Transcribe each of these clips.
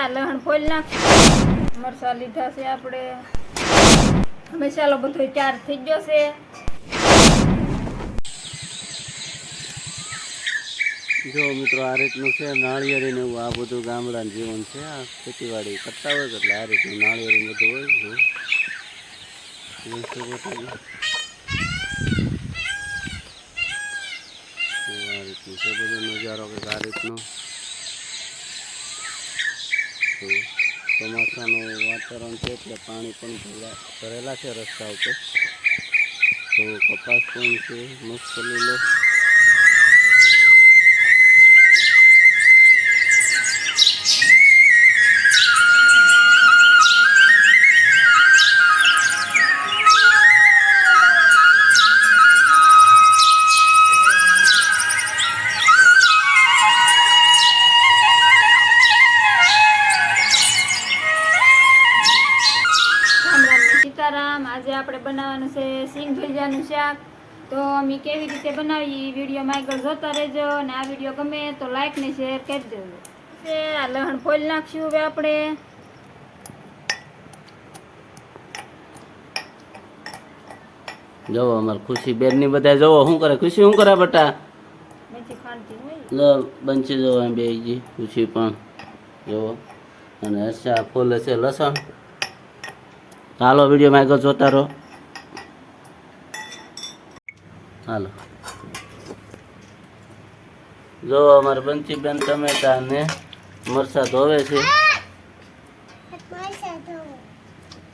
આ લહણ ફોલ નાખ. મરસા લીધા છે આપણે. મસાલો બધો ચાર થઈ ગયો છે. જો મિત્રો, આ રીતનું છે નાળિયેરી ને એવું આ બધું ગામડાનું જીવન છે, આ ખેતીવાડી કરતા હોય એટલે આ રીતનું નાળિયેરી ને બધું હોય છે. જોઈ શકો તમે. તો આ રીતનું છે, બધો નજારો કંઈક આ રીતનો તો ચોમાસાનું વાતાવરણ છે એટલે પાણી પણ ભરેલા છે રસ્તા ઉપર. તો કપાસ પણ છે, મગફળી લીલો ભજીયાનું શાક. તો અમે કેવી રીતે બનાવી વિડીયોમાં આગળ જોતા રહેજો અને આ વીડિયો ગમે તો લાઈક ને શેર કરી દેજો. આ લહણ ફોલ નાખશું હવે આપણે. જોવો અમારે ખુશી બેનની બધા જોવો શું કરે? ખુશી શું કરે બટા? બંચી જોવો એમ બે ખુશી પણ. જોવો. અને હર્ષા ફૂલે છે લસણ. હાલો વિડીયોમાં આગળ જોતા રહો. હાલો. જો અમારે બંચીબેન ટમેટા ને મરસા ધોવે છે.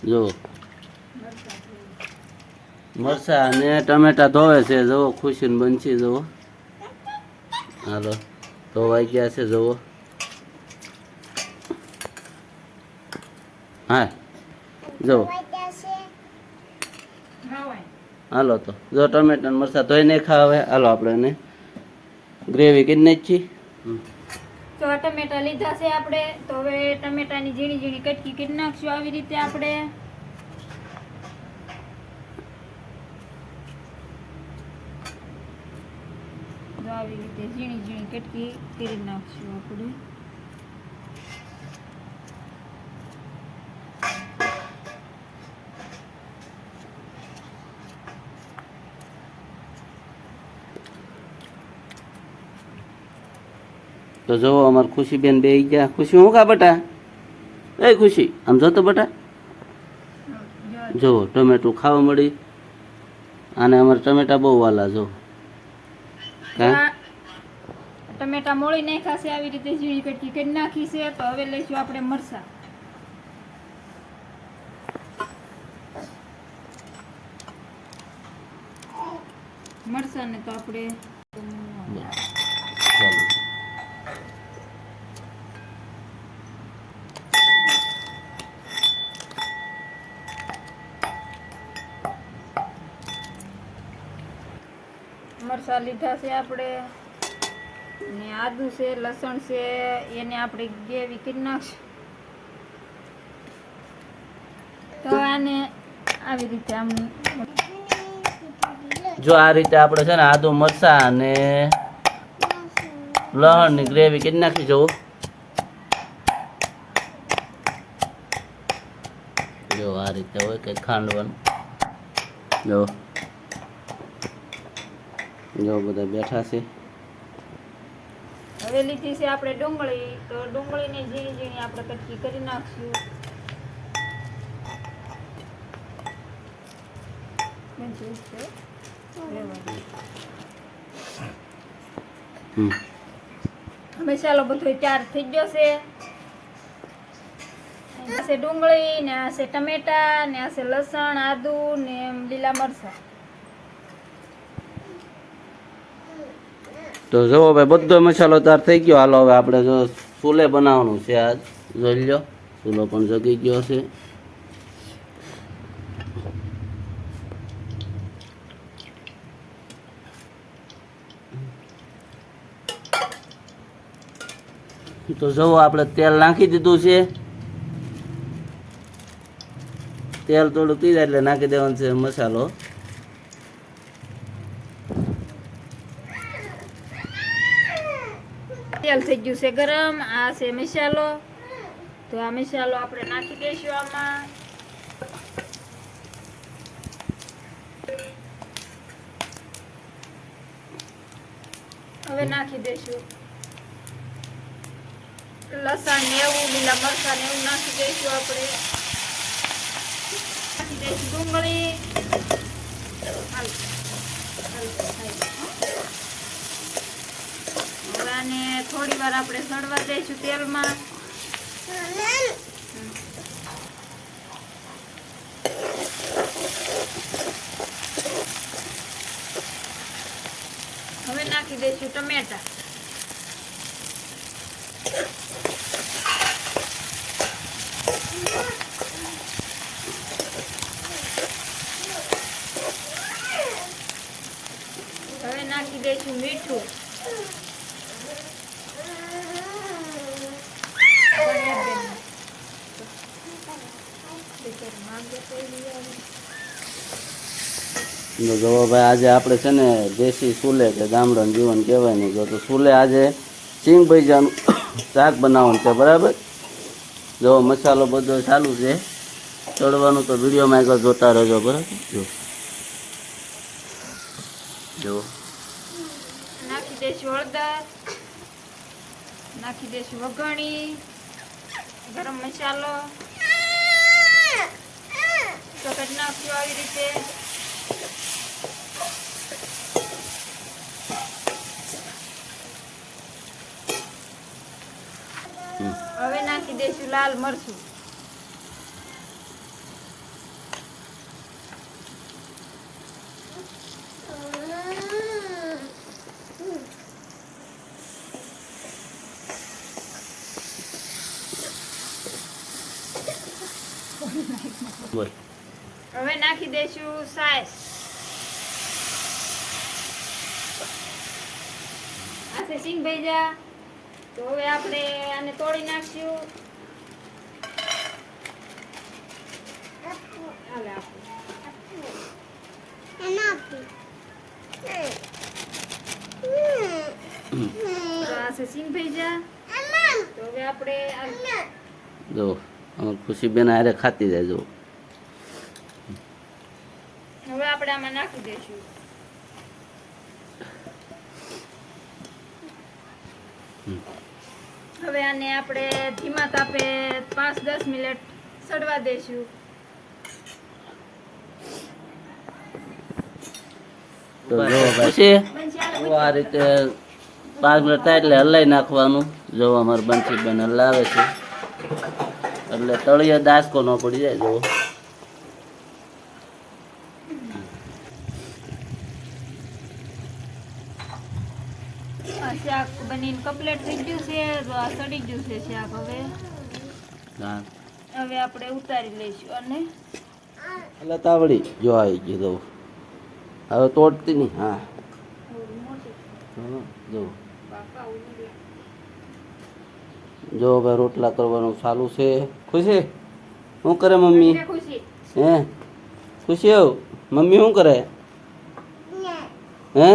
જુઓ મરસા અને ટમેટા ધોવે છે, જુઓ ખુશી ને બંચી જુઓ. હાલો, ધોવાઈ ગયા છે, જુઓ. હા જુઓ. હાલો તો જો ટમેટા ને મરસા ધોઈ ખાવા ખાવે હાલો આપણે એને ગ્રેવી કરી નાખી તો આ ટમેટા લીધા છે આપણે તો હવે ટમેટાની ઝીણી ઝીણી કટકી કરી નાખશું આવી રીતે આપણે. આવી રીતે ઝીણી ઝીણી કટકી કરી નાખશું આપણે. તો જુઓ અમારે ખુશી બેન બે ગયા. ખુશી હું કા બટા? એ ખુશી, આમ જોતો બટા? જોવો ટમેટું ખાવા મળી. અને અમારે ટમેટા બહુ વાલા જો. ટમેટા મોળી નાખ્યા છે, આવી રીતે ઝીણી કટકી કરી નાખી છે, તો હવે લઈશું આપણે મરસા મરસાને તો આપણે ચાલો મરસા લીધા છે આપણે. ને આદુ છે, લસણ છે, એને આપણે ગ્રેવી કરી નાખશું. તો આને આવી રીતે આમ જો આ રીતે આપણે છે ને આદુ મરચા અને લહણની ગ્રેવી કરી નાખી જવું જો આ રીતે હોય કે ખાંડવાનું. જો જો બધા બેઠા છે. હવે લીધી છે આપણે ડુંગળી. તો ડુંગળીને ઝીણી ઝીણી આપણે કટકી કરી નાખશું. મસાલો બધો ચાર થઈ ગયો છે. આ છે ડુંગળી ને આ છે ટમેટા ને આ છે લસણ આદુ ને લીલા મરચાં. તો જુઓ ભાઈ બધો મસાલો તાર થઈ ગયો. હાલો હવે આપણે જો ચૂલે બનાવવાનું છે આજ. જોઈ લો ચૂલો પણ જગી ગયો છે. તો જુઓ આપણે તેલ નાખી દીધું છે. તેલ થોડું પી એટલે નાખી દેવાનું છે મસાલો. તેલ થઈ ગયું છે ગરમ, આ છે મસાલો. તો આ મસાલો આપણે નાખી દઈશું આમાં. હવે નાખી દઈશું. લસણ ને એવું, લીલા મરચાં ને એવું નાખી દઈશું આપણે. નાખી દઈશું ડુંગળી. આને થોડી વાર આપણે સળવા દઈશું તેલમાં. હવે નાખી દઈશું ટમેટા હવે નાખી દઈશું મીઠું ભાઈ, આજે આપણે છે ને દેશી સુલે કે ગામડાનું જીવન કહેવાય નહીં તો સુલે આજે સિંગ ભૈજાનું શાક બનાવવાનું છે, બરાબર? જો મસાલો બધો ચાલુ છે. ચડવાનું તો વિડીયોમાં આગળ જોતા રહેજો, બરાબર? જો નાખી દઈશું હળદર નાખી દઈશું વઘાણી, ગરમ મસાલો. સફેદ નાખ્યું આવી રીતે હવે નાખી દઈશું લાલ મરચું. બોલ. હવે નાખી દઈશું સાસ આ છે સિંગ ભેજા તો હવે આપણે આને તોડી નાખશું. હાલે આપો. તો આ છે સિંગ ભેજા તો હવે આપણે આ જો ખુશી બેન હારે ખાતી જાય જો. હવે આપણે આમાં નાખી દઈશું. હવે આને આપણે ધીમા તાપે પાંચ દસ મિનિટ સડવા દઈશું. તો. જો આ રીતે પાંચ મિનિટ થાય એટલે હલાઈ નાખવાનું. જો અમારે બંસીબેન હલાવે છે. એટલે તળિયે દાસકો ન પડી જાય જો શાક બનીને કમ્પ્લીટ થઈ ગયું છે તો આ સડી ગયું છે શાક હવે. હવે આપણે ઉતારી લઈશું અને એટલે તાવડી જો આવી ગયું જો. હવે તોડતી નહીં હા. હા, જો. જો ભાઈ રોટલા કરવાનું ચાલુ છે. ખુશી શું કરે મમ્મી? ખુશી હે? ખુશી આવ મમ્મી શું કરે? હે?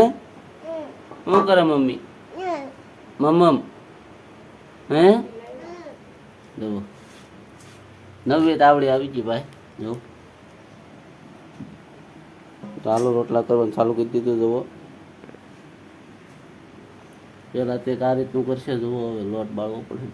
શું કરે મમ્મી? મમ્મ હે? જુઓ. નવી તાવડી આવી ગઈ ભાઈ. જો ચાલો રોટલા કરવાનું ચાલુ કરી દીધું, જુઓ. પેલા તે આ રીતનું કરશે, જુઓ હવે લોટ બાળવો પડે.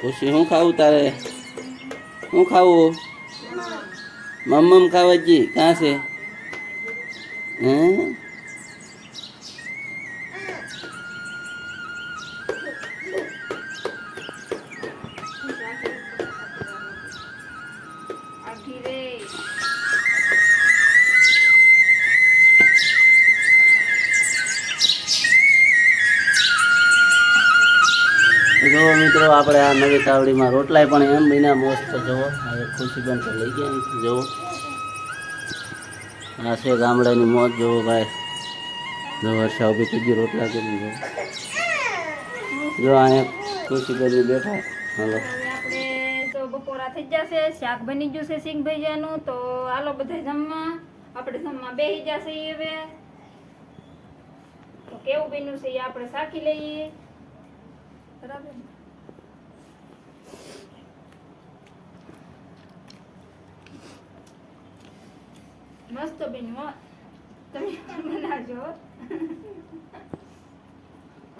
ખુશી શું ખાવું તારે? શું ખાવું? મમ્મમ ખાવાજી ક્યાં છે? હે? અભિરેશ જુઓ મિત્રો, આપણે આ નવી તાવડીમાં રોટલાય પણ એમ બીના મસ્ત જુઓ હવે ખુશીબેન તો લઈ ગયા જુઓ આ છે ગામડાની મોજ જુઓ ભાઈ. જો વર્ષા ઊભી થઈ ગઈ રોટલા કરી જો. જો અહીંયા ખુશીબેન બેઠા. હાલો. તો બપોરા થઈ જશે, શાક બની ગયું છે સિંગ ભજીયાનું તો હાલો બધા જમવા. આપણે જમવા બેસી જશે હવે. તો કેવું બન્યું છે આપણે શાકી લઈએ. બરાબર મસ્ત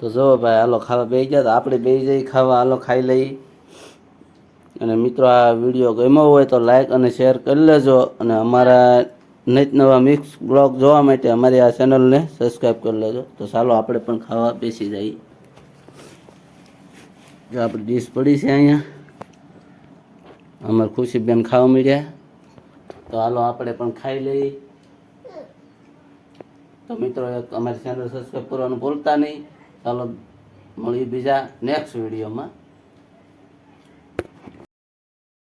તો જો ભાઈ, હાલો ખાવા બે ગયા તો આપણે બેસી જઈ ખાવા, હાલો ખાઈ લઈ. અને મિત્રો, આ વીડિયો ગમ્યો હોય તો લાઈક અને શેર કરી લેજો. અને અમારા નિત નવા મિક્સ બ્લોગ જોવા માટે અમારી આ ચેનલને સબસ્ક્રાઈબ કરી લેજો. તો ચાલો આપણે પણ ખાવા બેસી જઈએ. જો આપણી ડીશ પડી છે અહીંયા. અમારે ખુશીબેન ખાવા મળ્યા તો હાલો આપણે પણ ખાઈ લઈએ. તો મિત્રો અમારી ચેનલ સબસ્ક્રાઈબ કરવાનું ભૂલતા નહીં. ચાલો મળીએ બીજા નેક્સ્ટ વિડીયોમાં